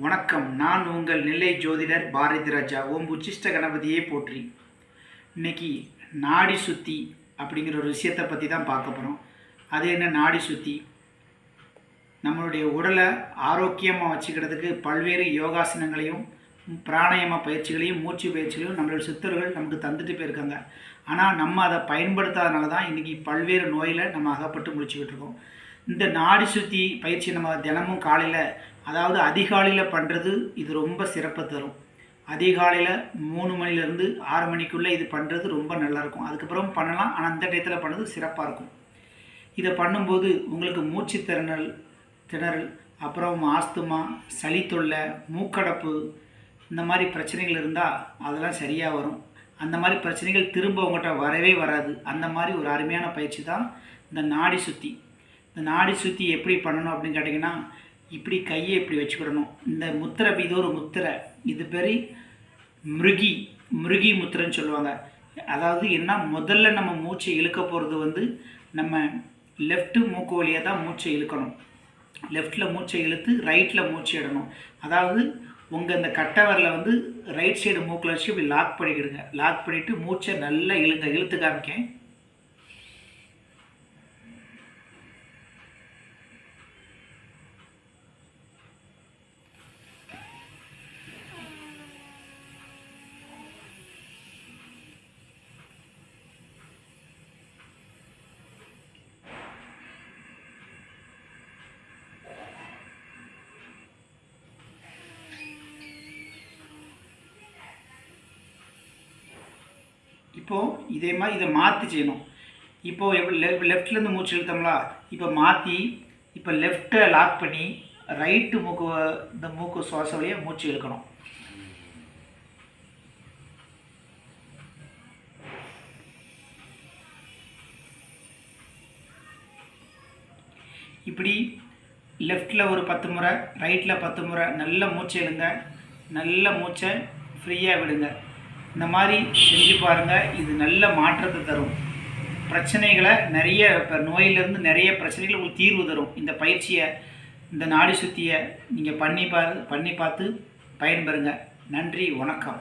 வணக்கம். நான் உங்கள் நெல்லை ஜோதிடர் பாரதி ராஜா ஓம் உச்சிஷ்ட கணபதியே போற்றி. இன்னைக்கு நாடி சுத்தி அப்படிங்கிற ஒரு விஷயத்தை பற்றி தான் பார்க்க போகிறோம் அது என்ன நாடி சுத்தி? நம்மளுடைய உடலை ஆரோக்கியமாக வச்சுக்கிறதுக்கு பல்வேறு யோகாசனங்களையும் பிராணாயாம பயிற்சிகளையும் மூச்சு பயிற்சிகளையும் நம்மளோட சித்தர்கள் நமக்கு தந்துட்டு போயிருக்காங்க. ஆனால் நம்ம அதை பயன்படுத்தாதனால தான் இன்றைக்கி பல்வேறு நோயில் நம்ம அகப்பட்டு முடிச்சுக்கிட்டு இருக்கோம். இந்த நாடி சுத்தி பயிற்சி நம்ம தினமும் காலையில் அதாவது அதிகாலையில் பண்ணுறது இது ரொம்ப சிறப்பை தரும். அதிகாலையில் மூணு மணிலேருந்து ஆறு மணிக்குள்ளே இது பண்ணுறது ரொம்ப நல்லாயிருக்கும் அதுக்கப்புறம் பண்ணலாம் ஆனால் அந்த டயத்தில் பண்ணுறது சிறப்பாக இருக்கும். இதை பண்ணும்போது உங்களுக்கு மூச்சு திறனல் திணறல் அப்புறம் ஆஸ்துமா சளி தொல்லை மூக்கடப்பு இந்த மாதிரி பிரச்சனைகள் இருந்தால் அதெல்லாம் சரியாக வரும். அந்த மாதிரி பிரச்சனைகள் திரும்ப உங்கள்கிட்ட வரவே வராது. அந்த மாதிரி ஒரு அருமையான பயிற்சி தான் இந்த நாடி சுத்தி. இந்த நாடி சுற்றி எப்படி பண்ணணும் அப்படின்னு கேட்டிங்கன்னா இப்படி கையை இப்படி வச்சுக்கிடணும். இந்த முத்திரை இது ஒரு முத்திரை. இது பேர் மிருகி மிருகி முத்திரைன்னு சொல்லுவாங்க. அதாவது என்ன? முதல்ல நம்ம மூச்சை இழுக்க போகிறது வந்து நம்ம லெஃப்ட்டு மூக்கு வழியாக தான் மூச்சை இழுக்கணும். லெஃப்டில் மூச்சை இழுத்து ரைட்டில் மூச்சை இடணும். அதாவது உங்கள் இந்த கட்டவரில் வந்து ரைட் சைடு மூக்கில் வச்சு இப்படி லாக் பண்ணிக்கிடுங்க. லாக் பண்ணிவிட்டு மூச்சை நல்லா இழுங்க இழுத்து காமிக்கேன். இப்போது இதே மாதிரி இதை மாற்றி செய்யணும். இப்போது எப்படி லெஃப்ட் லெஃப்ட்லேருந்து மூச்சு இழுத்தோம்ல இப்போ மாற்றி இப்போ லெஃப்ட்டை லாக் பண்ணி ரைட்டு மூக்கு இந்த மூக்கு சுவாச வழியாக மூச்சு இழுக்கணும். இப்படி லெஃப்டில் ஒரு பத்து முறை ரைட்டில் பத்து முறை நல்ல மூச்சு இழுங்க. நல்ல மூச்சை ஃப்ரீயாக விடுங்க. இந்த மாதிரி செஞ்சு பாருங்கள் இது நல்ல மாற்றத்தை தரும். பிரச்சனைகளை நிறைய இப்போ நோயிலிருந்து நிறைய பிரச்சனைகள் உங்களுக்கு தீர்வு தரும். இந்த பயிற்சியை இந்த நாடி சுத்தியை நீங்கள் பண்ணி பாரு பண்ணி பார்த்து பயன்பெறுங்க. நன்றி வணக்கம்.